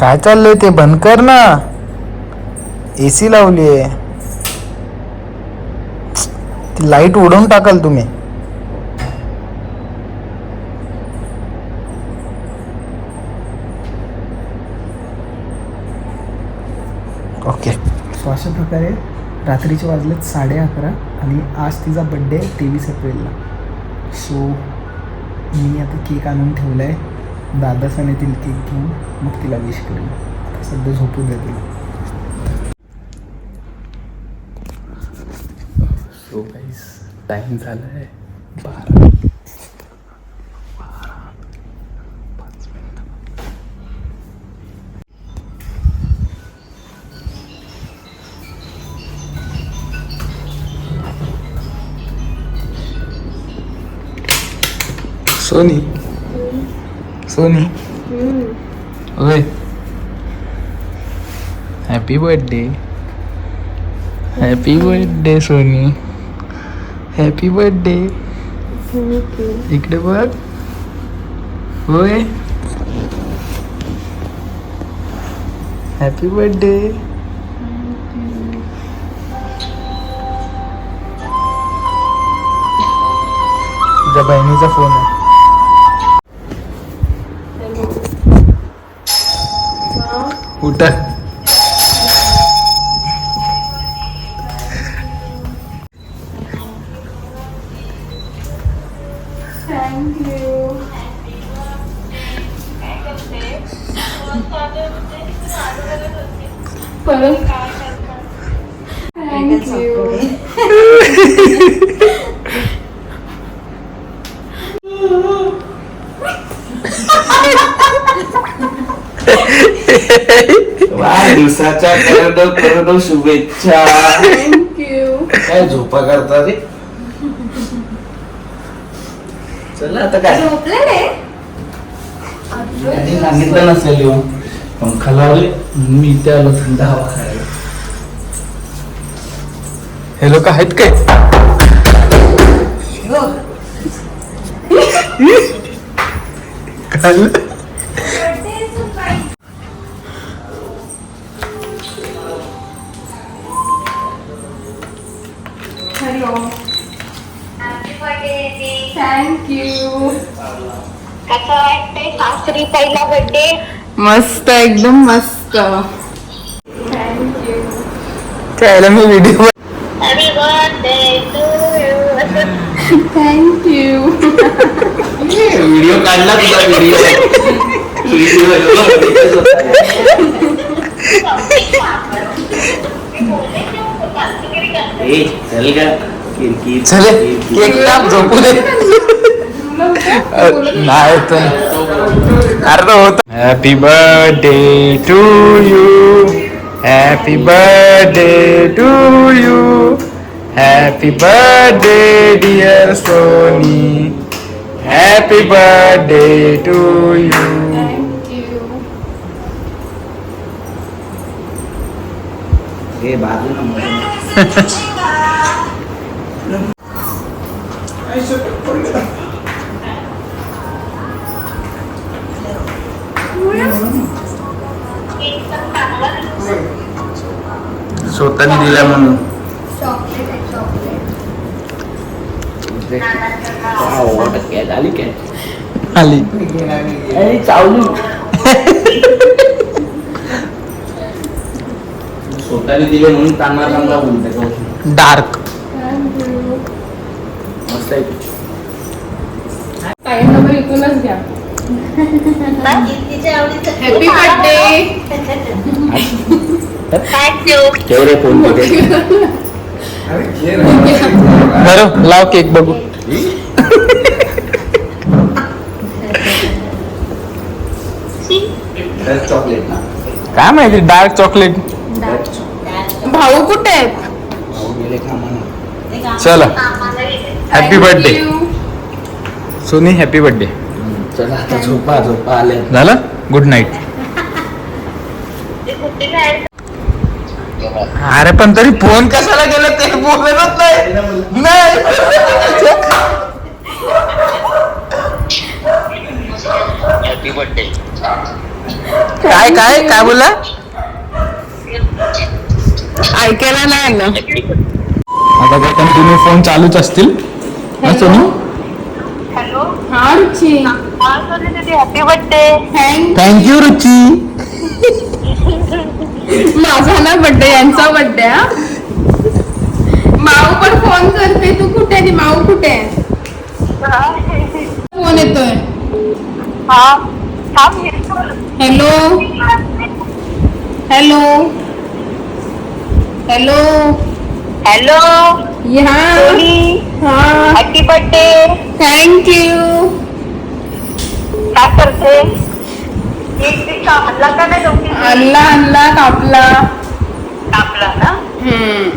काय चाललंय ते? बंद कर ना. ए सी लावली आहे. ती लाइट उडवून टाकाल तुम्ही. ओके. सो अशा प्रकारे रात्रीचे वाजलेत साडे अकरा आणि आज तिचा बड्डे आहे तेवीस एप्रिलला. सो मी आता केक आणून ठेवला आहे दादासन येतील केक घेऊन मग तिला विश करेन आता सध्या झोपू दे तिला. सो गाईस टाईम झाला आहे बारा सोनी. सोनी ओय happy birthday happy birthday Soni happy birthday इकडे बघ होय हॅपी बर्थडे तुझ्या बहिणीचा फ़ोन आहे that वाढदिवसाच्या करत करत शुभेच्छा. काय झोपा करता रे? चला आता काय? त्यांनी सांगितलं नसेल येऊन. पंखा लावले मी आलो थंड हवा खायला. हे लोक आहेत काय? काय? थँक्यू कसं वाटतंय? सासरी पहिला बर्थडे मस्त एकदम मस्त. त्याला मी video happy birthday to you thank you video काढला तुझा व्हिडिओ चल का किरकिर चले किरकिर. केक काप झोपू दे नाही तर अर्ध होत happy birthday to you happy birthday to you happy birthday dear Soni happy birthday to you ए बाजू स्वतःने दिल्या म्हणून. काय झाली काय आली चावली. स्वतःने दिले म्हणून चांगला चांगला बोलते डार्क. मस्त आहे ताई नंबर घ्या. हॅपी बर्थडे थँक्यू ठेव रे फोन बरं लाव केक बघू. चॉकलेट ना? काय माहिती डार्क चॉकलेट भाऊ कुठे आहेत? भाऊ गेले कामाला. चला. Happy birthday. Soni happy birthday चला आता झोपा झोपा आले झालं? गुड नाईट अरे पण तरी फोन कशाला गेला ते बोलतच नाही. नाही. हॅपी बर्थडे काय काय काय बोला ऐकायला नाही आलं. आता काय कंटिन्यू फोन चालूच असतील. सोनू? हॅलो? हा रुची. हा सोनी दीदी happy birthday thank thank you Ruchi. माझा ना बर्थडे यांचा बर्थडे हा. माऊ पण फोन करते. तू कुठे आहे? माऊ कुठे आहे? फोन येतोय. हा. हे. हॅलो हॅलो हॅलो हॅलो या हा. हॅपी बर्थडे थँक्यू काय करते? एक का नाही आणला आणला कापला. आपला ना? हम्म.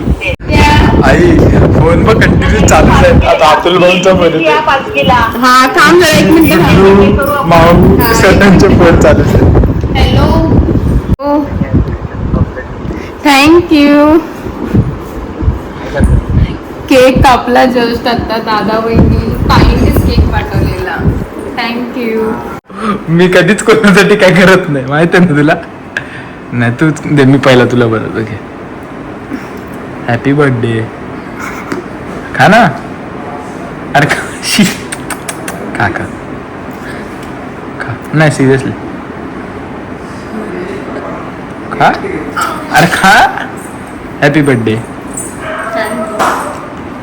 त्या आई फोन पण कंटिन्यू चालूच आहे. आता अतुल भाऊंचा फोन या पाचकीला हा थांब जरा एक मिनिट माऊ फोन चालूच आहे. हॅलो थँक्यू केक कापला जस्ट आता दादा वहिनी काहीच केक पाठवलेला. थँक्यू मी कधीच कोणासाठी काय करत नाही. माहीत आहे ना तुला? नाही तूच दे मी पहिला तुला बरं घे. हॅपी बर्थडे खा ना. अरे खा. शी. खा खा. खा. नाही सिरियसली खा. अरे खा. हॅपी बर्थडे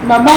बाबा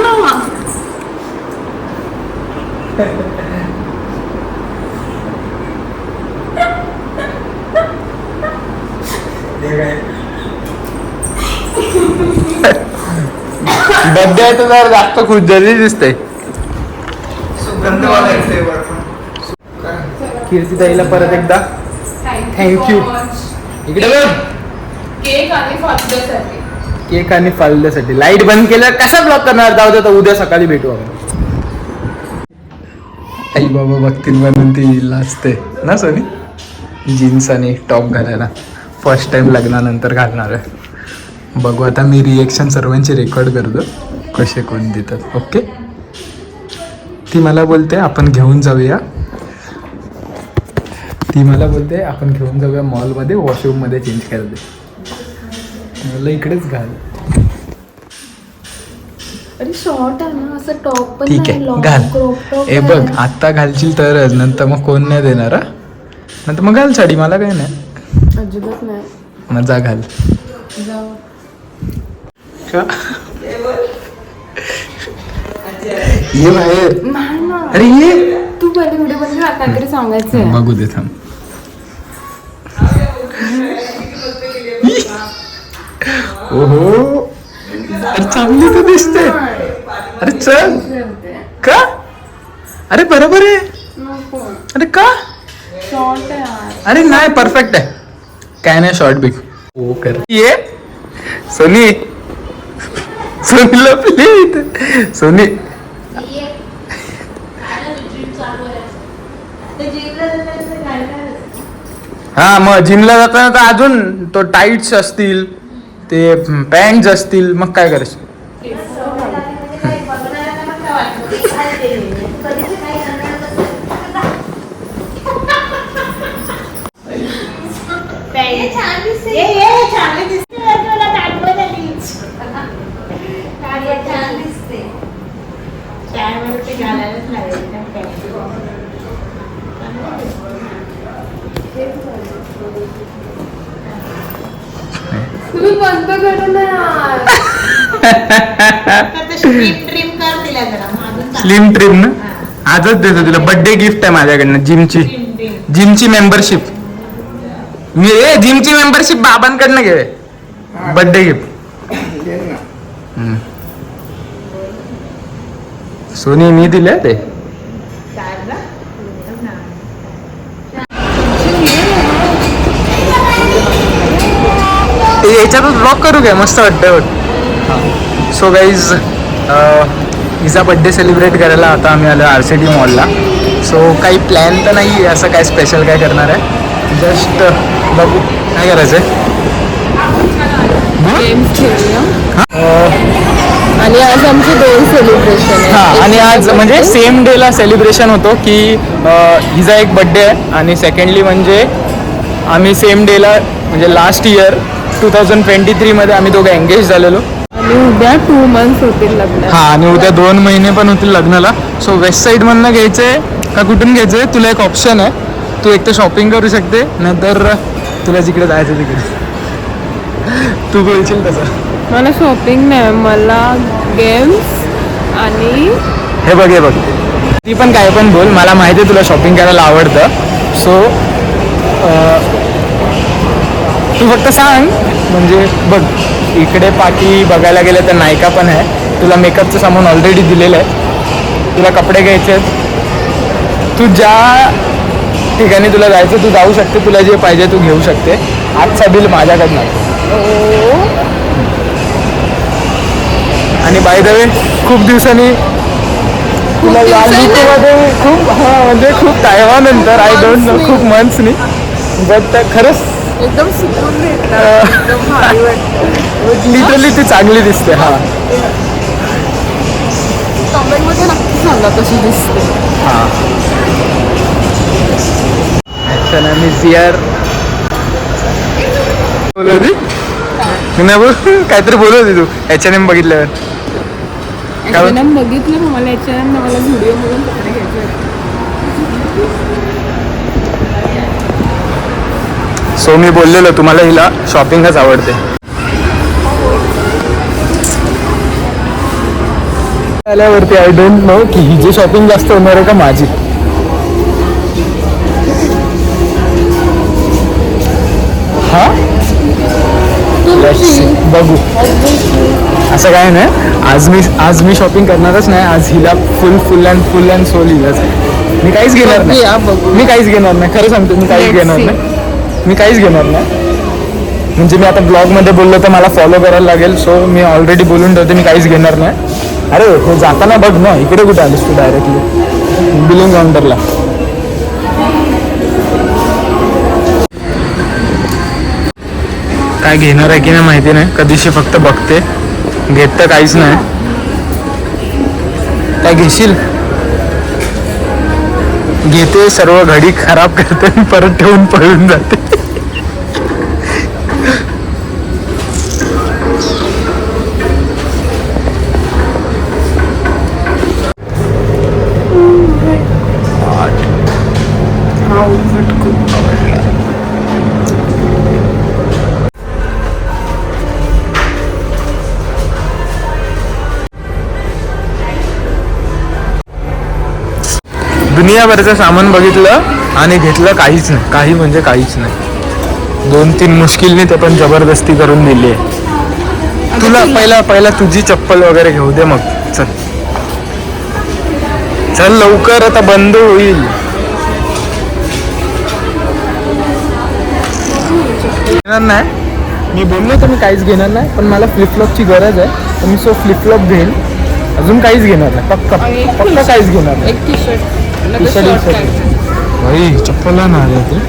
आहे तर जरा जास्त खुश झाली दिसते कीर्ती ताईला परत एकदा. You. इकडे बघ. केक आणि फादरसाठी केक आणि फालद्यासाठी लाइट बंद केलं कसा ब्लॉक करणार? जाऊ दे आता उद्या सकाळी भेटू आपण. आई बाबा बघतील म्हणून ती लाजते. ना सोनी? जीन्स आणि टॉप घालायला. फर्स्ट टाइम लग्नानंतर घालणार आहे. बघू आता मी रिएक्शन सर्वांची रेकॉर्ड करतो. कसे कोण देतात. ओके ती मला बोलते आपण घेऊन जाऊया. ती मला बोलते आपण घेऊन जाऊया मॉलमध्ये वॉशरूममध्ये चेंज करते मला इकडेच घाल. शॉर्ट आहे ना असं टॉप पण ठीक आहे घाल. ए बघ आत्ता घालशील तरच नंतर मग कोण नाही देणार हा? नंतर मग घाल साडी मला काय नाही. अजिबात नाही. मग जा घाल जाऊ ये बाहेर. अरे ये. तू पहिले व्हिडिओ बंद कर, काहीतरी सांगायचंय. बघू दे थांब. ओहो. अरे चांगली तर दिसते. अरे चल. का? अरे बरोबर आहे. अरे का? शॉर्ट आहे यार. अरे नाही परफेक्ट आहे. काय नाही शॉर्ट बिग हो कर. ये. सोनी. सोनी. लपली इथे. सोनी हा मग जिमला जाताना तर अजून तो टाईट्स असतील ते पॅन्ट असतील मग काय करायचं? स्लिम ट्रिम ना? आजच देतो तुला. बर्थडे गिफ्ट आहे माझ्याकडनं जिमची जिमची मेंबरशिप मी ए जिमची मेंबरशिप बाबांकडनं घे. बर्थडे गिफ्ट सोनी मी दिले ते. याच्यातच ब्लॉक करू घ्या मस्त वाटतं सो गाईज हिचा बड्डे सेलिब्रेट करायला आता आम्ही आलो आर सी डी मॉलला सो काही प्लॅन तर नाही आहे असं काय स्पेशल काय करणार आहे? जस्ट बघू. काय करायचं आहे आणि आज आमची दोन सेलिब्रेशन हा आणि आज म्हणजे सेम डेला सेलिब्रेशन होतो की हिचा एक बड्डे आहे. आणि सेकंडली म्हणजे आम्ही सेम डेला म्हणजे last year two thousand twenty थ्रीमध्ये आम्ही दोघं एंगेज झालेलो. आणि उद्या टू मंथ्स होतील लग्न. हा आणि उद्या दोन महिने पण होतील लग्नाला. सो वेस्ट साईडमधनं घ्यायचं आहे का कुठून घ्यायचं आहे तुला एक ऑप्शन आहे. तू एक तर शॉपिंग करू शकते नाहीतर तुला जिकडे जायचं तिकडे. तू बोलशील तसं. मला शॉपिंग नाही मला गेम्स आणि हे बघ हे बघ. ती पण काय पण बोल मला माहिती आहे तुला शॉपिंग करायला आवडतं. सो तू फक्त सांग म्हणजे बघ. इकडे पाठी बघायला गेलं तर नायका पण आहे. तुला मेकअपचं सामान ऑलरेडी दिलेलं आहे. तुला कपडे घ्यायचे आहेत. तू ज्या ठिकाणी तुला जायचं तू जाऊ शकते. तुला जे पाहिजे तू घेऊ शकते. आजचा बिल माझ्याकडनं. आणि बाय द वे खूप दिवसांनी तुला? मध्ये खूप हा म्हणजे खूप टायमानंतर आय डोंट नो खूप मंथ्सनी बट खरंच एकदम सुकून एकदम भारी वाटतं. लिटरली ती चांगली दिसते हा. कमेंटमध्ये नक्की सांगा कशी दिसते. हा. चला मी जियार बोलत होती मी नाही बोल. काहीतरी बोलत होती तू. एच एन एम बघितल्यावर. बघितलं मला व्हिडिओ म्हणून. सो मी बोललेलो तुम्हाला हिला शॉपिंगच आवडते. आल्यावरती आय डोंट नो की हिची शॉपिंग जास्त होणार आहे का माझी. हा. बघू. असं काय नाही. आज मी आज मी शॉपिंग करणारच नाही. आज हिला full full and full and soul हिलाच. मी काहीच घेणार नाही. मी काहीच घेणार नाही. खरं सांगतो मी काहीच घेणार. नाही. मी काहीच घेणार नाही. म्हणजे मी आता ब्लॉगमध्ये बोललो तर मला फॉलो करायला लागेल. सो मी ऑलरेडी बोलून ठेवते मी काहीच घेणार नाही. अरे हे जाताना बघ ना इकडे कुठे आलीस तू डायरेक्टली बिलिंग काउंटरला. काय घेणार आहे की नाही माहिती नाही. कधीशी फक्त बघते. घेत तर काहीच नाही. काय घेशील? घेते सर्व घडी खराब करते आणि परत ठेवून पळून जाते. दुनियाभरचं सामान बघितलं आणि घेतलं काहीच नाही. काही म्हणजे काहीच नाही. दोन तीन मुश्किलने ते पण जबरदस्ती करून दिली आहे. तुला पहिला पहिला तुझी चप्पल वगैरे घेऊ दे मग. चल. चल लवकर आता बंद होईल. घेणार नाही? मी बोललो तर मी काहीच घेणार नाही पण मला फ्लिपफ्लॉपची गरज आहे. तर मी सो फ्लिपफ्लॉप घेईल. अजून काहीच घेणार नाही. पक्का. पक्का काहीच घेणार नाही. एक टी शर्ट भाई चप्पल ना आले तू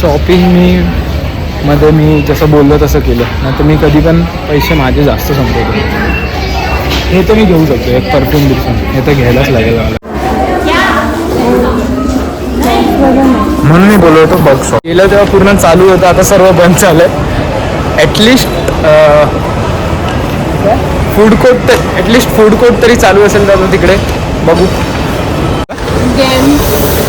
शॉपिंग मी मध्ये मी जसं बोललो तसं केलं. नाही तर मी कधी पण पैसे माझे जास्त संपवतो हे तर मी घेऊ शकतो एक परफ्यूम बिरफ्यूम हे तर घ्यायलाच लागेल मला. म्हणून मी बोललो होतो बघ गेलं तेव्हा पूर्ण चालू होतं आता सर्व बंद झालंय. ॲटलिस्ट फूड कोर्ट तर ॲटलिस्ट फूड कोर्ट तरी चालू असेल तर तिकडे? बघू. गेम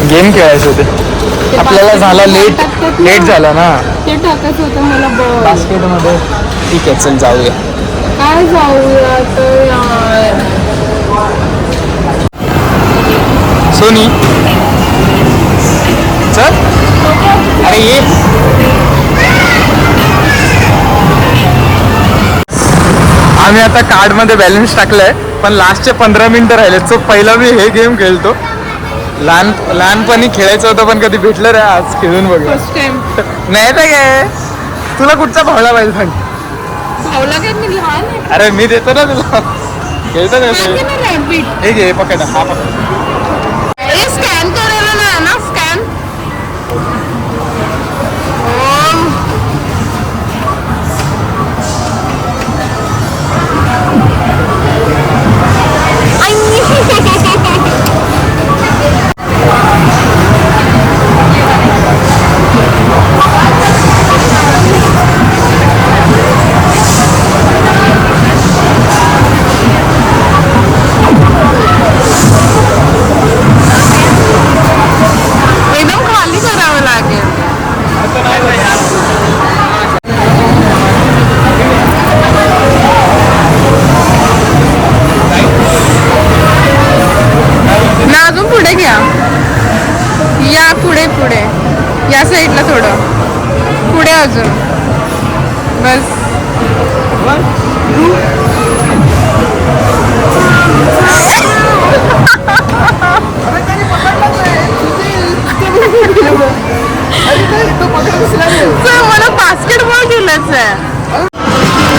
गेम खेळायचे होते. आपल्याला झाला लेट लेट झाला ना. ते टाकायचं होतं मला बास्केटमध्ये ठीक आहे चल जाऊया. काय जाऊया तर सोनी. चल अरे ये. आम्ही आता कार्डमध्ये बॅलन्स टाकलाय पण लास्टचे पंधरा मिनिटं राहिले सो पहिला मी हे गेम खेळतो. लहान लहानपणी खेळायचं होतं पण कधी भेटलं रे आज खेळून बघ फर्स्ट टाइम नाही तर काय? तुला कुठचा भावला पाहिजे सांग. अरे मी देतो ना तुला. खेळतो ना हे घे पकड. हा पकड. सर, मला बास्केटबॉल खेळायचं आहे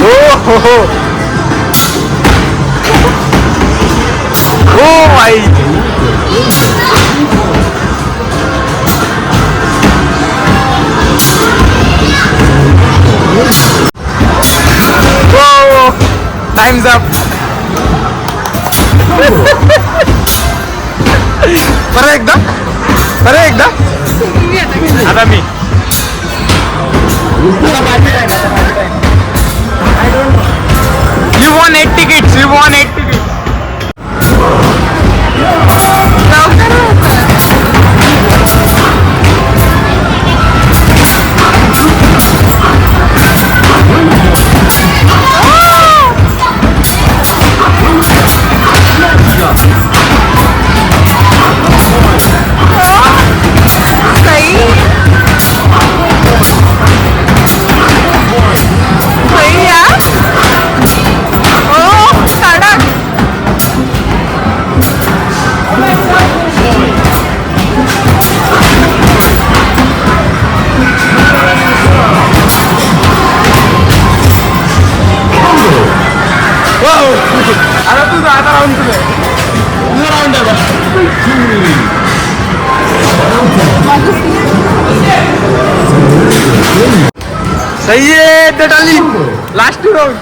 हो हो हो हो आई हो टाइम्स अप परत एकदा परत एकदा आता मी You won 8 tickets. You won 8 tickets. सही आहे ते टाली लास्ट राऊंड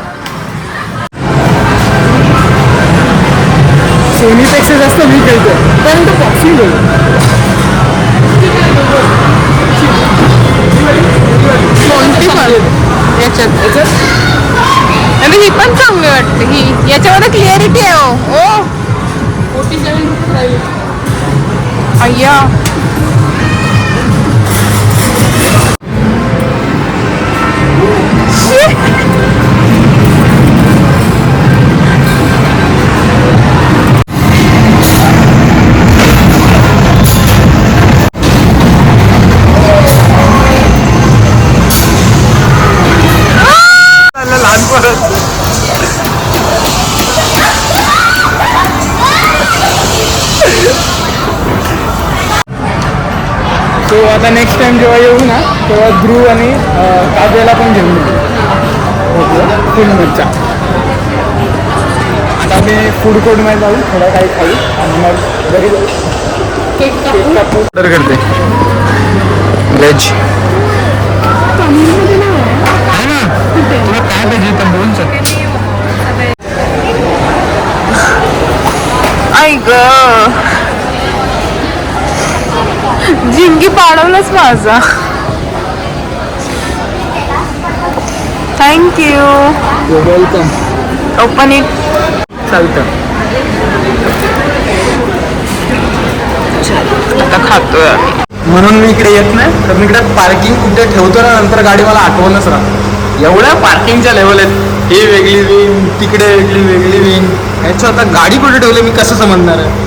सोनीपेक्षा जास्त मी खेळतो पण तो बॉक्सिंग याच्यात. ही पण चांगली वाटते. ही याच्यामध्ये क्लिअरिटी आहे हो. ओ अय्या. सो आता नेक्स्ट टाइम जेव्हा येऊ ना तेव्हा ध्रुव आणि काव्याला पण घेऊन येऊ. फुल मिरच्या. आता मी फूड कोर्टमध्ये जाऊ थोडं काही खाऊ आणि मग घरी जाऊ. ऑर्डर करते. व्हेज तुला काय पाहिजे तर बोल सर ऐक झिंगी पाडवलंच माझा. थँक्यू वेलकम ओपन इट चालतं. आता खातोय म्हणून मी इकडे येत नाही. तर मी इकडे पार्किंग कुठे ठेवतो ना नंतर गाडी मला आठवणच राहत. एवढ्या पार्किंगच्या लेवल आहेत. ही वेगळी विंग तिकडे वेगळी वेगळी विंग याच्या आता गाडी कुठे ठेवली मी कसं समजणार आहे?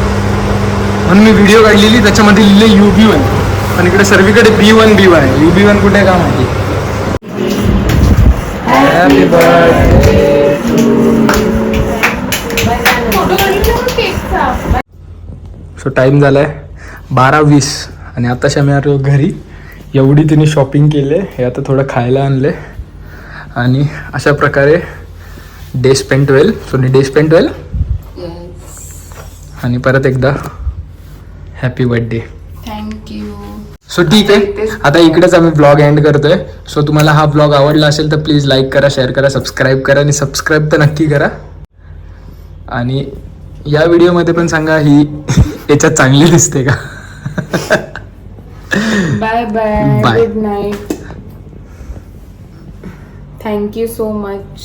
म्हणून मी व्हिडिओ काढलेली त्याच्यामध्ये लिहिले यू बी वन पण इकडे सर्वीकडे बी वन बी वन आहे. यू बी वन कुठे का माहिती? हॅपी बर्थडे सो टाईम झालाय बारा वीस. आणि आताशी आम्ही आलो घरी. एवढी तिने शॉपिंग केले. हे आता थोडं खायला आणले. आणि अशा प्रकारे day spent well so day spent well आणि परत एकदा हॅपी बर्थडे थँक्यू सो ठीक आहे. आता इकडेच आम्ही ब्लॉग एंड करतोय. सो तुम्हाला हा ब्लॉग आवडला असेल तर प्लीज लाईक करा शेअर करा सबस्क्राईब करा आणि सबस्क्राईब तर नक्की करा. आणि या व्हिडिओमध्ये पण सांगा ही याच्यात चांगली दिसते का? Bye bye. Good night thank you so much